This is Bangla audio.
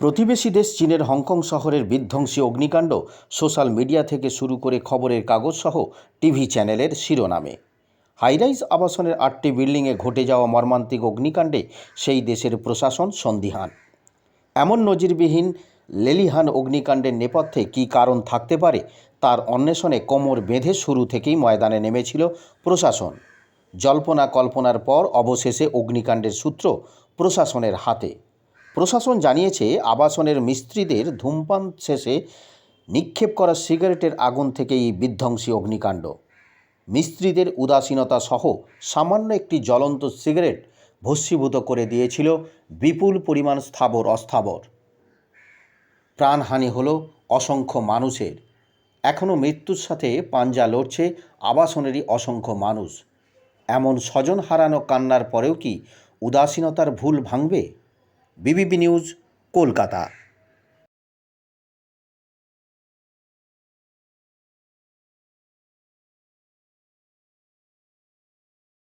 প্রতিবেশী দেশ চীনের হংকং শহরের বিধ্বংসী অগ্নিকাণ্ড সোশ্যাল মিডিয়া থেকে শুরু করে খবরের কাগজ সহ টিভি চ্যানেলের শিরোনামে। হাইরাইজ আবাসনের আটটি বিল্ডিংয়ে ঘটে যাওয়া মর্মান্তিক অগ্নিকাণ্ডে সেই দেশের প্রশাসন সন্দিহান। এমন নজিরবিহীন লেলিহান অগ্নিকাণ্ডের নেপথ্যে কী কারণ থাকতে পারে তার অন্বেষণে কোমর বেঁধে শুরু থেকেই ময়দানে নেমেছিল প্রশাসন। জল্পনা কল্পনার পর অবশেষে অগ্নিকাণ্ডের সূত্র প্রশাসনের হাতে। প্রশাসন জানিয়েছে আবাসনের মিস্ত্রিদের ধূমপান শেষে নিক্ষেপ করা সিগারেটের আগুন থেকেই বিধ্বংসী অগ্নিকাণ্ড। মিস্ত্রিদের উদাসীনতা সহ সামান্য একটি জ্বলন্ত সিগারেট ভস্মীভূত করে দিয়েছিল বিপুল পরিমাণ স্থাবর অস্থাবর। প্রাণহানি হল অসংখ্য মানুষের। এখনও মৃত্যুর সাথে পাঞ্জা লড়ছে আবাসনেরই অসংখ্য মানুষ। এমন স্বজন হারানো কান্নার পরেও কি উদাসীনতার ভুল ভাঙবে? BBB news Kolkata